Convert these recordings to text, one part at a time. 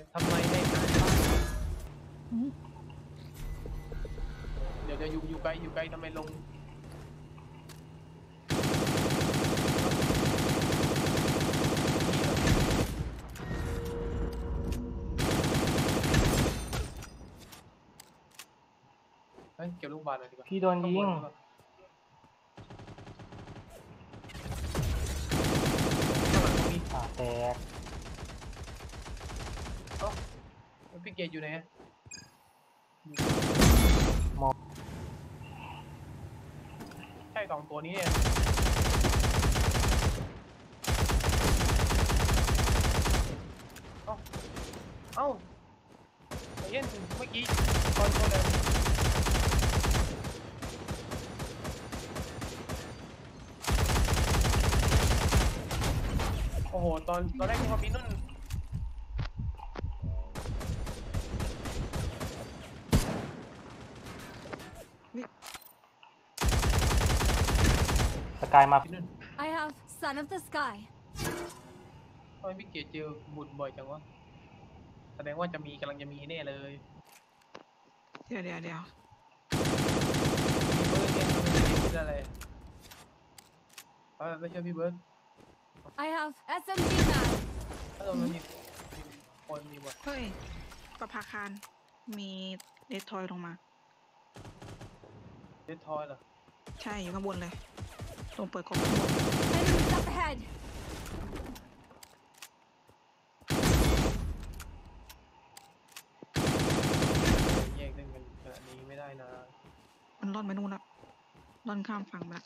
บทำไมให้นานบ้างเดี๋ยวเดี๋ยวอยู่อยู่ไกลอยู่ไกลทำไมลงเฮ้ยเก็บลูกบาศก์หน่อยดีกว่าพี่โดนยิง ข้าบนหรือเปล่าข้างหลังก็มีอ่าแตก เอ้าแล้วพี่เกดอยู่ไหนอะมอง ใช่สองตัวนี้เนี่ยเอ้าเอ้าไอ้เย็นเมื่อกี้ตอนตัวเดิมโอ้โห ตอนตอนแรกที่เขามีนุ่นายมาพี่นุ่น I have Son of the Sky. ทำไมพี่เกดเจอบุญบ่อยจังวะ แสดงว่าจะมีกำลังจะมีแน่เลยเดี๋ยวเดี๋ยวเดี๋ยวพี่เบิร์ดเนี่ยมันจะคิดอะไรเออไม่ใช่พี่เบิร์ด I have SMG mag. ถ้าตรงนั้นมีมีคนมีบทเฮ้ยประภาคารมีเดททอยลงมา เดททอยเหรอ ใช่อยู่ข้างบนเลย ตรงเปิดของ Enemies up ahead. แยกเล่นกันขนาดนี้ไม่ได้นะมันล่อนไปนู่นละล่อนข้ามฝั่งไปละ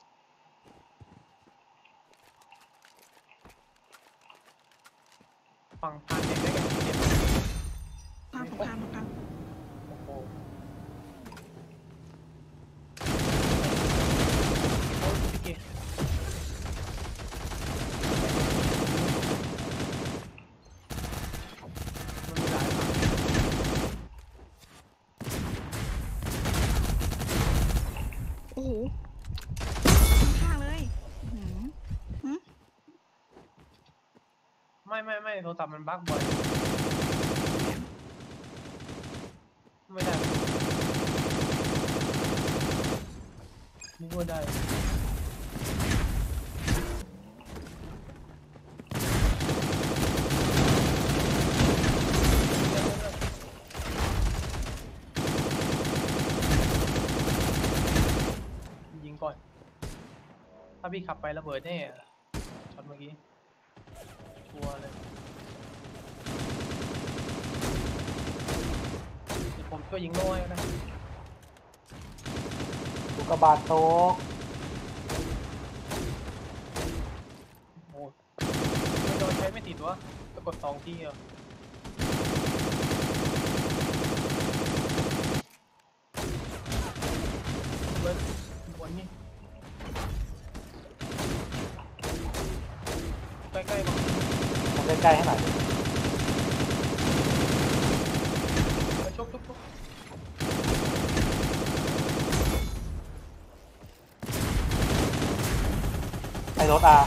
ฟังผ่านเด็กได้กันเด็กข้ามตรงข้ามตรงข้าม โอ้โหโอ้ยพี่เกดมันมีหลายฝั่ง โอ้โห ข้างเลยอื้อหือไม่ไม่ไม่โทรศัพท์มันบั๊กบ่อยไม่ได้ไม่ได้ ยิงก่อน ถ้า พี่ขับไประเบิดแน่อะช็อตเมื่อกี้ชัวร์เลยเดี๋ยวผมช่วยยิงโล่ให้นะลูกกระบาดโตกโอ้ไม่โดนใช้ไม่ติดวะก็กดสองทีเหรอ มาใกล้ๆให้หน่อย มาชกชกชก ไอ้รถอา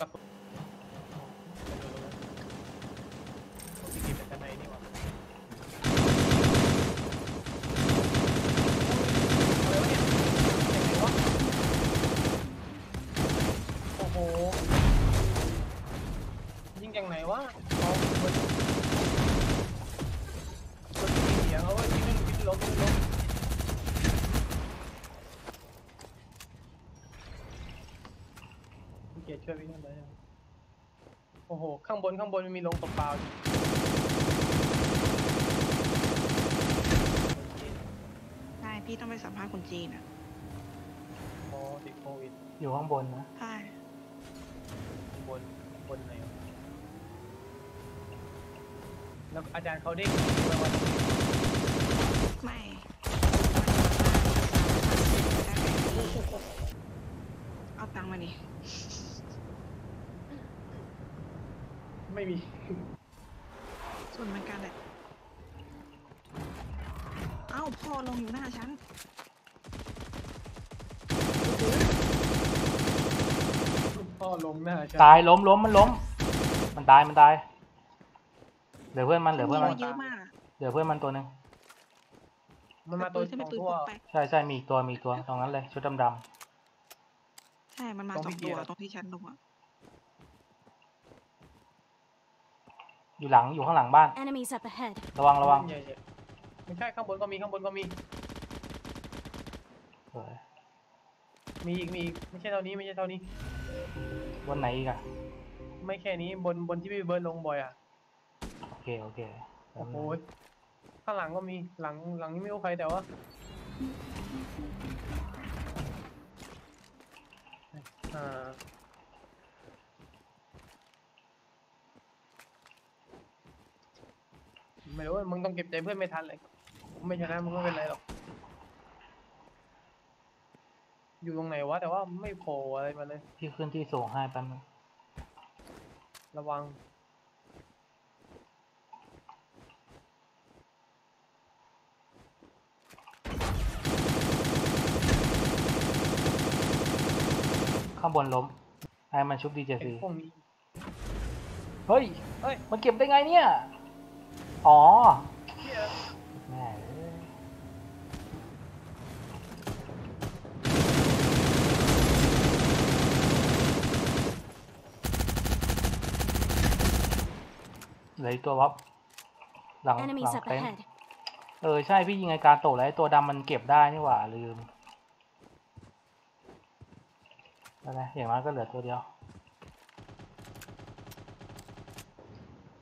กระสุนพี่กินเป็นกันไหนนี่หว่าอะไรวะเนี่ยเสียงไหนวะโอ้โห ยิงจากไหน วะเอาเบิร์ดเบิร์ดมีเสียงเอาไว้ยยิงไม่ยิงไม่ลงยิงไม่ลงพี่เกียรติช่วยวิ่งได้ไหมโอ้โห ข้างบนข้างบนมันมีลงตกเปล่าอยู่ใช่พี่ต้องไปสัมภาษณ์คนจีนอะโอ้ติดโควิดอยู่ข้างบนนะ ใช่ ข้างบนข้างบนไหนวะ แล้วอาจารย์เขาเด้งมาว่าไม่เอาตังค์มาดิไม่มี ส่วนเหมือนกันแหละ เอ้าพ่อลงอยู่หน้าฉันโอ้โหท่อลงหน้าใช่ตายล้มล้มมันล้ม มันตายมันตาย เหลือเพื่อนมันเหลือเพื่อนมัน เยอะมากอะเหลือเพื่อนมันตัวหนึ่งมันมาตัวใช่ไหสมองปืนตัวพกไปใช่ใช่มีอีกตัวมีอีกตัวตรงนั้นเลยชุดดำใช่ มันมาตรงสอพี่งเกีตัยวร์ ตรงที่ฉันลงอะๆอยู่หลังอยู่ข้างหลังบ้าน Enemies up ahead. ระวังระวังใหญ่ๆไม่ใช่ข้างบนก็มีข้างบนก็มีสวยมีอีกมีอีกไม่ใช่เท่านี้ไม่ใช่เท่านี้ วันไหนอีกอะไม่แค่นี้บนบนที่พี่เบิร์ดลงบ่อยอะโอ เคโอเคแป๊โอ้บโหนึงข้างหลังก็มีหลังหลังนี้ไม่รู้ใครแต่ว่าอ่าไม่รู้มึงต้องเก็บใจเพื่อนไม่ทันเลยไม่ชนะมึงก็ไม่เป็นไรหรอก อยู่ตรงไหนวะแต่ว่าไม่โผล่อะไรมาเลยพี่ขึ้นที่สูงให้แป๊บนึงระวัง ข้างบนล้มไอ้มันชุบดีเจไอ้ซีพวกนี้ เฮ้ย เฮ้ย มันเก็บได้ไงเนี่ย อ๋อเหี้ยแม่เอ้ยเหลืออีกตัววับหลังหลั Enemies ง up เต็นท์ ahead. เออ ใช่ พี่ยิงไอการโตะแล้วไอตัวดำมันเก็บได้นี่หว่าลืม อะไรอย่างน้อยก็เหลือตัวเดียว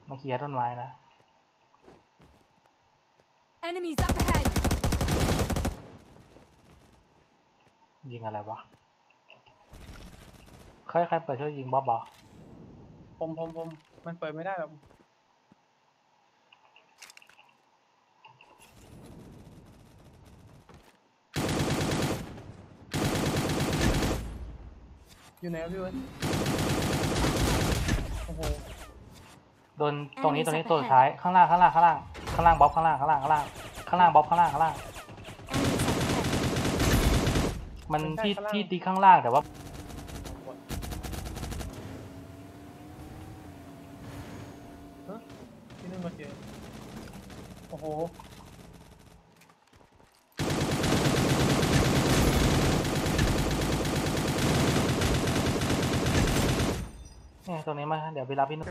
มาเคลียร์ต้นไม้นะ Enemies up ahead. ยิงอะไรวะ ใครใครเปิดช่วยยิงบ๊อบบอกผมผมผมมันเปิดไม่ได้หรอก อยู่ไหนครับพี่เบิร์ดโอ้โหโดนตรงนี้ตรงนี้ Enemies up ตัวสุดท้ายข้างล่างข้างล่างข้างล่างข้างล่างบ๊อบข้างล่างข้างล่างข้างล่างข้างล่างบ๊อบข้างล่างข้างล่าง Enemies up ahead. มันไม่ใช่ที่ข้างล่างที่ตีข้างล่างแต่ว่าฮะที่นึงมาเจอโอ้โห เนี่ยตรงนี้มา เดี๋ยวไปรับพี่นุ่น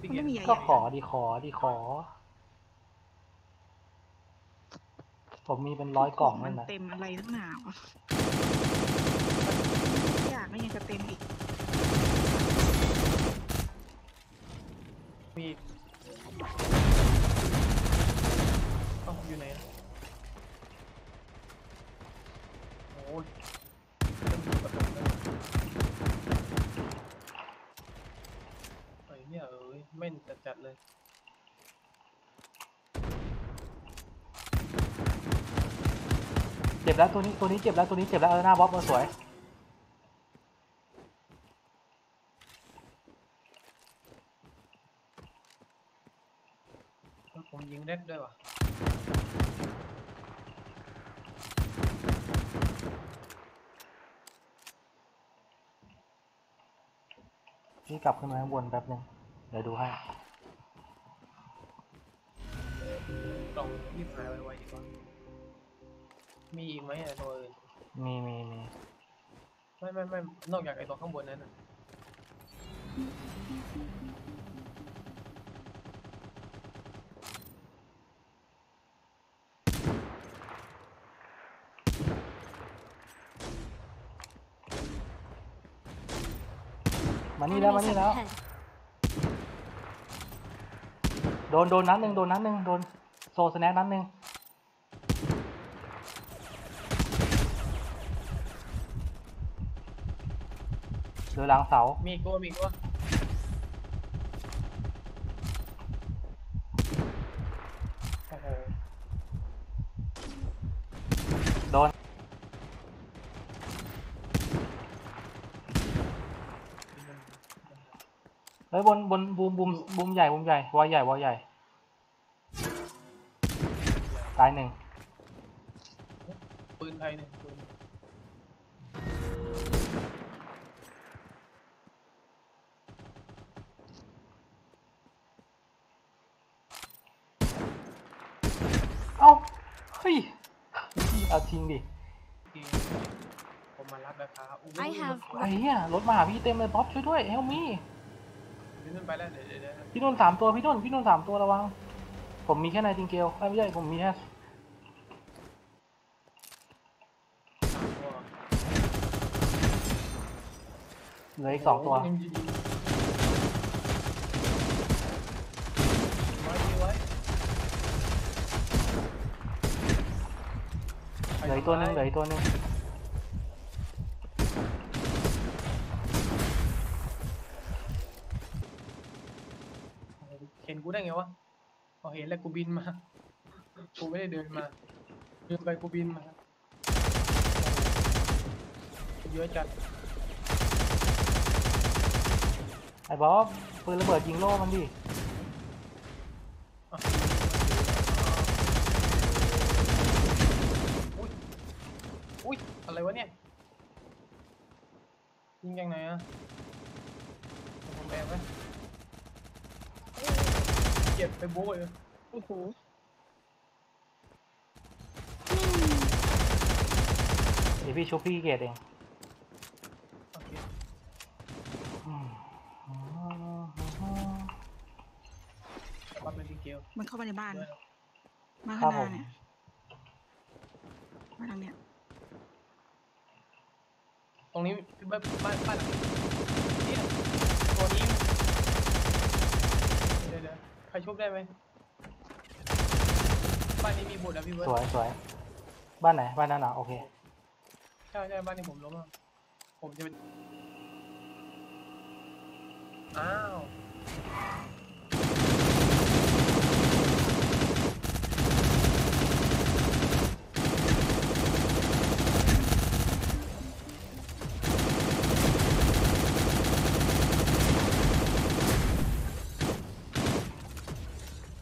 พี่มันเกียไม่รมีติใหญ่ก็ๆขอดีขอดีขอ ผมมีเป็นร้อยกล่องมันั่นนนะเต็มอะไรตั้งหนาวะอยากไม่ยังจะเต็มอีกมีอีกเอ้าอยู่ไหนอะโอ้ยเต็มประตูเลยไอ้เนี่ยเอ้ยแม่นจัดๆ เลย เจ็บแล้วตัวนี้ตัวนี้เจ็บแล้วตัวนี้เจ็บแล้วเออหน้าบ๊อบมาสวยเฮ้ยผมยิงเล็ดด้วยว่ะพี่กลับขึ้นมาข้างบนแป๊บนึงเดี๋ยวดูให้ กล่องรีบหายไวๆดีกว่า มีอีกไหมอะตัวอื่นมีมีมีไม่ไม่ไม่นอกจากไอ้ตัวข้างบนนั้นนะมานี่แล้วมา Enemies นี่ up แล้ว ahead. โดนโดนนัดหนึ่งโดนนัดหนึ่งโดนโซสแนกนัดหนึ่งเดือหลังเสา มีกตัวมีกู้ ฮ้ยบนบนบูมบูมบูมใหญ่บูมใหญ่วายใหญ่วายใหญ่ตายหนึ่งปืนไทยหนึ่งเอ้าเฮ้ยเอาทิ้งดิผมมารับแล้ครับไอ้เหี้ยรถมาาพี่เต็มเลยป๊อปช่วยด้วยเฮลมี่ พี่นุ่นไปแล้วเดี๋ยวเดี๋ยวเดี๋ยวพี่นุ่นสามตัวพี่นุ่นพี่นุ่นสามตัวระวัง ผมมีแค่นายจิงเกลเอ้ยไม่ใช่ผมมีแค่สามตัวเหลืออีกสองตัวโยังยิงไว้ยิงไว้เหลืออีกตัวหนึงเหลืออีกตัวหนึง เห็น กูได้ไงวะพอเห็นแล้วกูบินมา กูไม่ได้เดินมาเดินไปกูบินมาเยอะจัดไอ้บ๊อบปืนระเบิดยิงโล่มันดิอะอุ้ยอุ้ยอะไรวะเนี่ย ยิงยังไงอะผมแบงไหมเก็บ ไปโบ้ยเลยโอ้โหเดี๋ยวพี่ชุบพี่เกตเองโอเคอืมแต่ว่าเป็นดีเกลมันเข้าไปในบ้านด้วยมาครัข้าบงหผน้ามเนี่ย มาทางเนี้ย ตรงนี้บ้านบ้านบ้านหลังนี้เนี่ยตัวนี้เดี๋ยวเดี๋ยว ใครชุบได้ไหมบ้านนี้มีบุตรอะพี่เบิร์สดวยสวยบ้านไหนบ้านนั้นเหรอโอเคใช่ใช่บ้านนี้ผมล้มอะผมจะเป็นอ้าว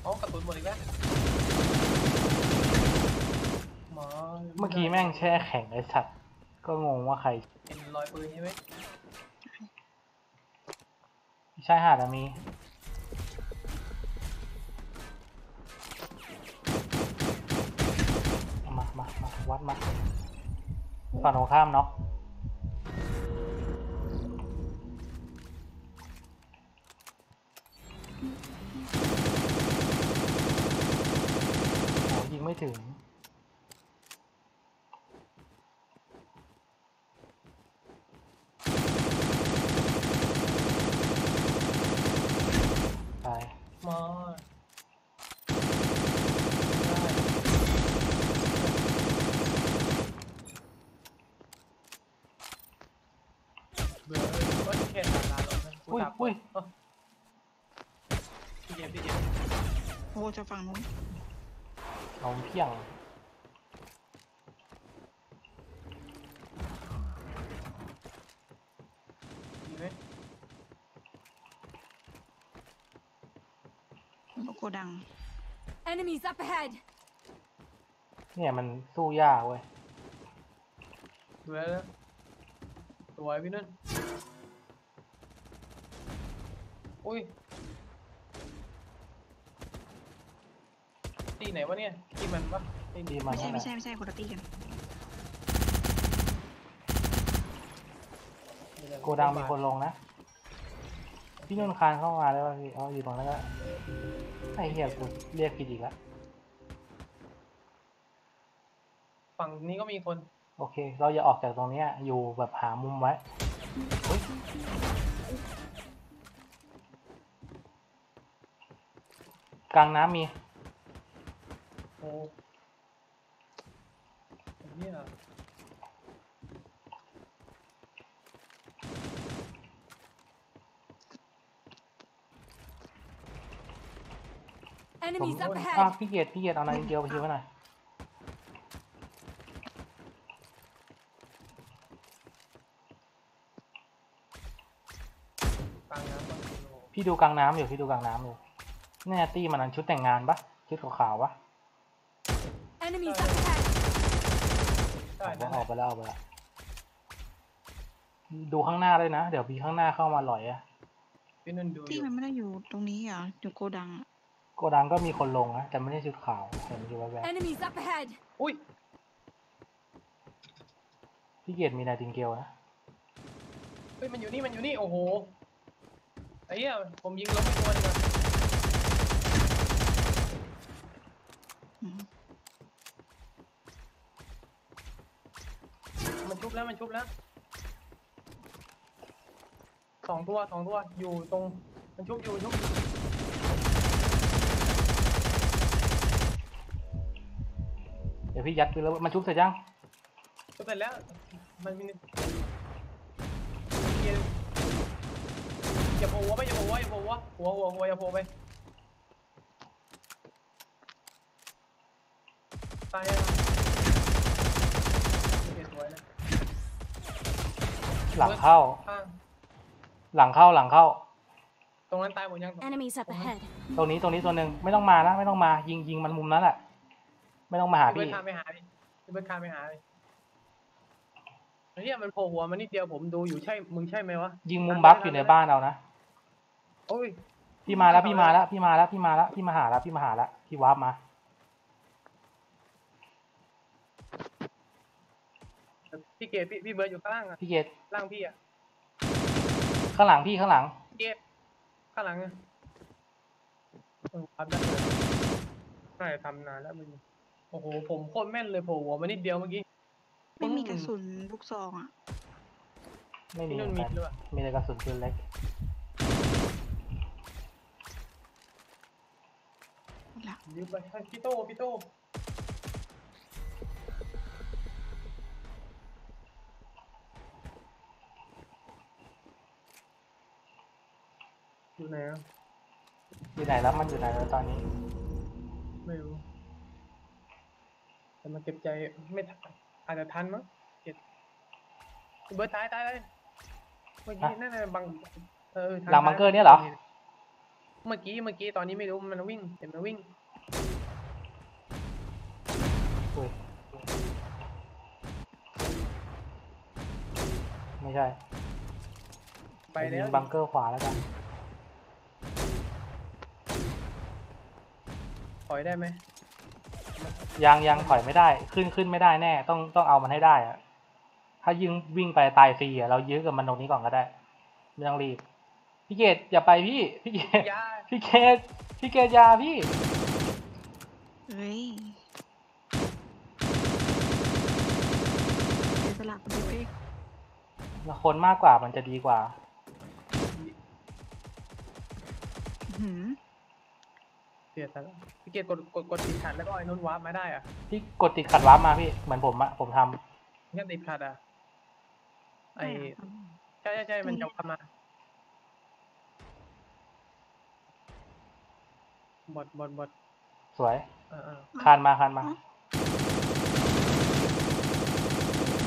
อ๋อกระสุน หมดอีกแล้วหมอเมื่อกี้แม่งแช่แข็งไอ้สัตว์ก็งงว่าใครเป็นรอยปืนใช่ไหมชายหาดอะมีมามามาวัดมาฝั่งตรงข้ามเนาะ ไม่ถึงตายหมอเบื่อเลยว่าแค่ตาลาแล้วนะกูอุ้ยตาบอุ้ยเอ้าพี่เจมส์พี่เจมส์โอ้จะฝั่งนู้น เอาเพียงมีไหมโกดัง Enemies up ahead! เนี่ยมันสู้ยากเว้ยเบื่อแล้วสวยพี่นุ่นอุ้ย ไหนวะเนี่ยที่มันปะตีที่มันไม่ใช่นั่นไม่แหใช่ละไม่ใช่คนละตีกันโกดังมีคนลงนะ พี่นุ่นคานเข้ามาแล้ววะพี่เอาอยู่ตรงนั้นก็ไอ้เหี้ยกูเรียกผิดอีกแล้วฝั่งนี้ก็มีคน โอเค เราอย่าออกจากตรงเนี้ยอยู่แบบหามุมไว้เฮ้ยกลางน้ำมี โอ้ไอ้เนี่ยผม Enemies up อะ ahead! พี่เกียรติพี่เกียรติเอานายเกียวไปชิวหน่อยกลางน้ำก็มีโลพี่ดูกลางน้ำอยู่พี่ดูกลางน้ำอยู่เนี่ยตี้มันอันชุดแต่งงานปะชุดขาวๆปะ Enemies up ahead! ได้ผมนั่นอแหอละกไปแล้วออกไปแล้วดูข้างหน้าด้วยนะ เดี๋ยวพี่ข้างหน้าเข้ามาหลอยอะพี่นุ่นดูอที่ยู่มันไม่ได้อยู่ตรงนี้อะอยู่โกดังอะโกดังก็มีคนลงนะแต่ไม่ใช่ชุดขาวเห็นอยู่แวบ Enemies up ahead! อุ้ยๆพี่เกียรติมีนาติงเกลนะเฮ้ยมันอยู่นี่มันอยู่นี่โอ้โหไอ้เหี้ยผมยิงล้มไปตัวหนึงอะอืม มันชุบแล้วมันชุบแล้วสองตัวสองตัวอยู่ตรงมันชุบอยู่ชุบอยู่เดี๋ยวพี่ยัดไปแล้วมันชุบเสร็จยังชุบเสร็จแล้ว มันมีเกียร์อย่าโผล่หัวไปอย่าโผล่หัวอย่าโผล่หัวหัวหัวหัวอย่าโผล่ไปตายแล้วเกียร์สวยนะ หลังเข้า ข้างหลังเข้าหลังเข้า ตรงนั้นตายหมดยัง Enemies up ahead! ตรงนี้ตรงนี้ตัวหนึ่งไม่ต้องมานะ ไม่ต้องมา ยิงยิงมันมุมนั้นแหละไม่ต้องมาหาพี่เบิพี่ร์ดคามไปหาดิพี่เบิร์ดคามไปหาดิไอ้เนี่ยมันโผล่หัวมันนิดเดียวผมดูอยู่ใช่ มึงใช่ไหมวะยิงมุมบัฟอยู่ในบ้านเอานะโอ้ย พี่มาแล้วพี่มาแล้วพี่มาแล้วพี่มาแล้วพี่มาหาแล้วพี่มาหาแล้วพี่วาร์ปมา พี่เกดพี่พี่เบิร์ดอยู่ข้างล่างอะพี่เกตล่างพี่อะข้างหลังพี่ข้างหลังเกดข้างหลังอะเออทำได้เลยน่าจะทำนานแล้วมึงโอ้โหผมโคตรแม่นเลยโผล่หัวมันนิดเดียวเมื่อกี้ไม่มีกระสุนลูกซองอะ ไม่มีที่เหนู่นมืมีอนกันด้วยมีแต่กระสุนปืนเล็กหลักยืมไปให้พี่โต้พี่โต้ อยู่ไหนอะอยู่ไหนแล้วมันอยู่ไหนแล้วตอนนี้ ไม่รู้ แต่มาเก็บใจไม่ทันอาจจะทันมั้งเก็บเบิร์ดตายตายเลยเมื่อกี้ฮะนั่นน่ะบังเออทันหลังบังเกอร์เนี่ยเหรอ เมื่อกี้เมื่อกี้ตอนนี้ไม่รู้มันวิ่งเห็นมันวิ่งอุ้ยไม่ใช่ไปแล้วยิงบังเกอร์ขวาแล้วกัน ถอยได้ไหมยังยังถอยไม่ได้ ขึ้นขึ้นไม่ได้แน่ ต้องต้องเอามันให้ได้อะถ้ายิงวิ่งไปตายฟรีอะเรายื้อกับมันตรงนี้ก่อนก็ได้ไม่ต้องรีบ พี่เกดอย่าไปพี่ พี่เกดยาพี่เกดพี่เกดอยาพี่เฮ้ยเสียสละคนเดียวเองคนมากกว่ามันจะดีกว่าอื้อหือ เสียแต่ละพี่เกดกดกดกดติดขัดแล้วก็ไอ้นุ่นวาร์ปมาได้อะพี่กดติดขัดวาร์ปมาพี่ เหมือนผมอะผมทำแค่ติดขัดอะไอม่อะใช่ใช่ใช่มันจะวาร์ปมาบอดบอดบอดสวย เออเออคานมาคานมา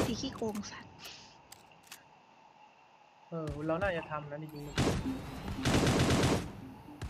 พี่ขี้โกงสัตว์ เออเราน่าจะทำนะจริงๆ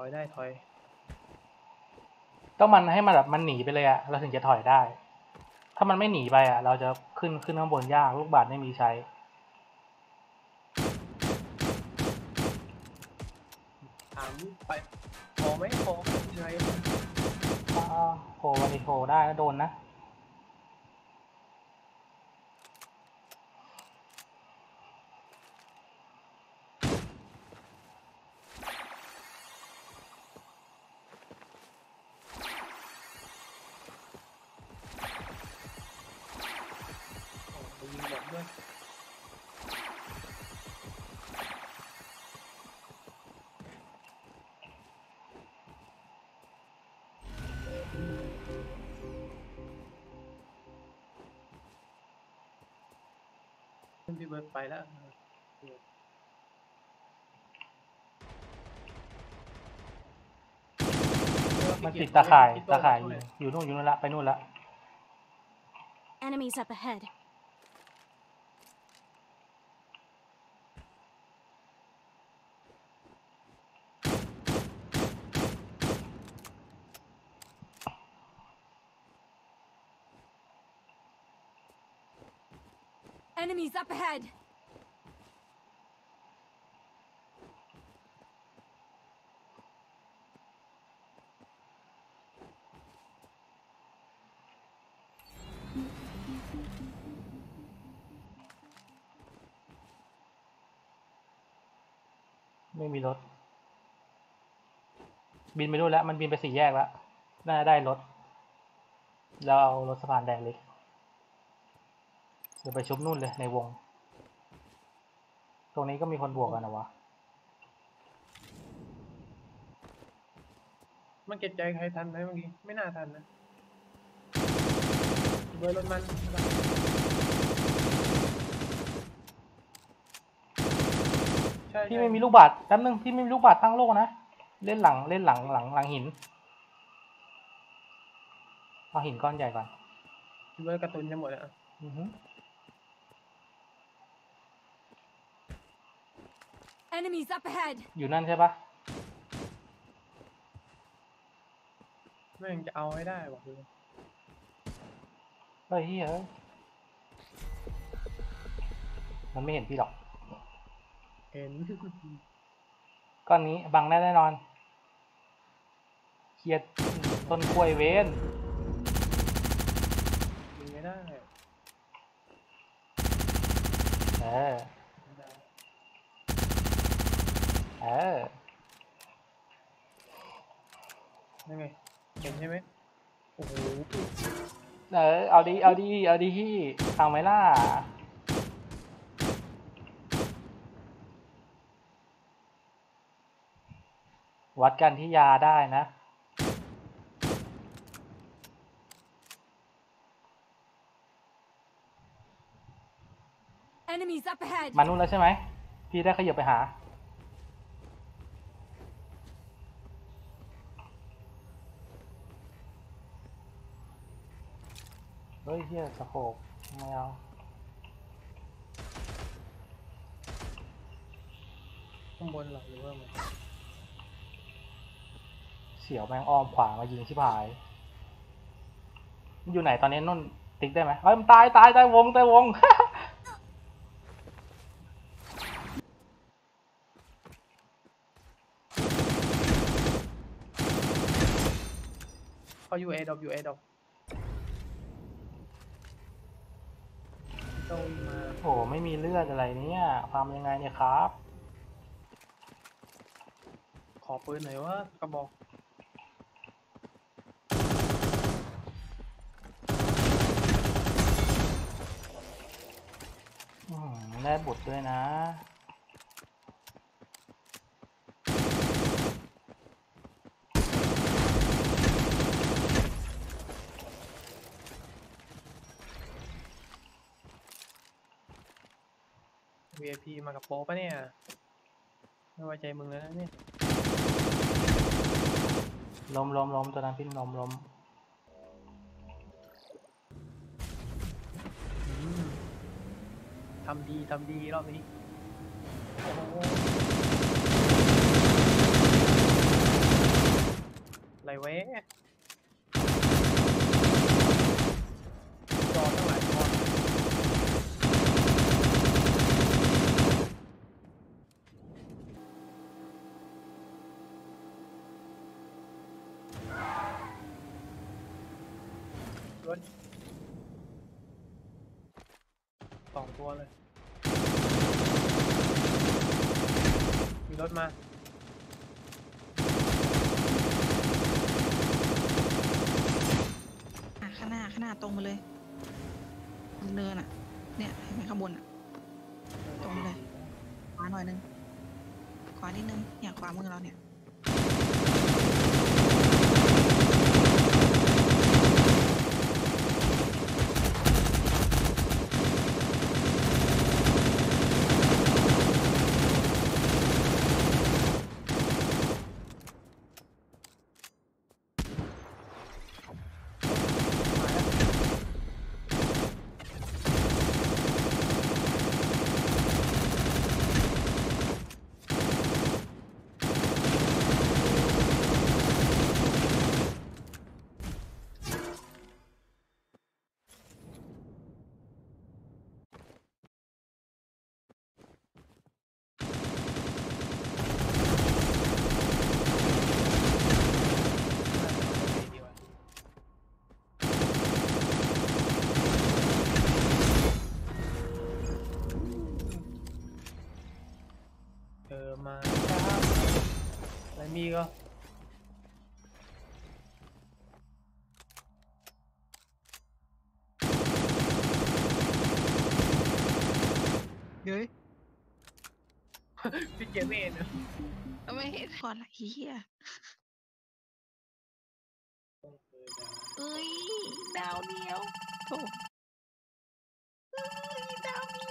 อยได้ถอย ต้องมันให้มันแบบมันหนีไปเลยอะเราถึงจะถอยได้ ถ้ามันไม่หนีไปอะเราจะขึ้นขึ้นข้างบนยากลูกบาศก์ไม่มีใช้ ถามไปพอไหมพอยังไงอ้าวโผล่มาดิโผล่ได้แล้วโดนนะ พี่เบิร์ดไปแล้วมันติดตาข่ายตาข่ายอยู่อยู่นู่นอยู่นู่นละไปนู่นละ Enemies up ahead. Enemies up ahead. ไม่มีรถ บินไปนู่นแล้ว มันบินไปสี่แยกแล้ว น่าได้รถแล้วเอารถสะพานแดงเล็ก เดี๋ยวไปชุบนู่นเลยในวง ตรงนี้ก็มีคนบวกกันนะวะ มันเก็บใจใครทันไหมเมื่อกี้ ไม่น่าทันนะพี่เบิร์ดรถมันใช่พี่ใช่ไม่มีลูกบาศก์แป๊บนึงพี่ไม่มีลูกบาศก์ตั้งโลกนะ เล่นหลังเล่นหลังหลังหลังหิน เอาหินก้อนใหญ่ก่อนพี่เบิร์ดการ์ตูนจะหมดแล้ว อือฮึ Enemies up ahead. อยู่นั่นใช่ปะแม่งจะเอาให้ได้บอกเลยเฮ้ยเฮ้ยเอ้ยมันไม่เห็นพี่หรอกเห็น ก้อนนี้บังแน่แน่นอน เครียดต้นกล้วยเว้นยิงไม่ได้ เออ เออยังไงเห็นใช่ไหมโอ้โหเออเอาดีเอาดีเอาดีเอาไหมล่ะวัดกันที่ยาได้นะ Enemies up ahead. มานู่นแล้วใช่ไหม พี่ได้ขยับไปหา ฮ้ยเฮียสะโขกไม่เอาข้างบนเหรอหรือว่ามันเสียวแมงอ้อมขวามายิงชิบหายมันอยู่ไหนตอนนี้นุ่นติ๊กได้ไหมเฮ้ยมันตายตายตายวงตายวง เขาอยู่เอดออยู่เอดอต้ องมาโอ้ไม่มีเลือดอะไรเนี่ยทำยังไงเนี่ยครับ ขอปืนหน่อยว่ากระบอกอืมได้บุตรด้วยนะ VIP มากับโป๊ปะเนี่ย ไม่ไว้ใจมึงแล้วนะเนี่ยลมลมลมตัวนั้นพี่ลมลมอืมทำดีทำดีรอบนี้โอ้โหอะไรเว้ยจอตั้งหลายตอนรถส องตัวเลย มีรถมา อะข้างหน้าข้างหน้าตรงมาเลยเนินอะ เนี่ยเห็นไหมข้างบนอะ ตรงเลย ขวาหน่อยนึง ขวานิดนึงเนี่ยขวามือเราเนี่ย bắn mi không Dưới Cái kiếm mẹ nữa. Mẹ còn lại hí à? Ui, đau điếu Thổ Ui, đau điếu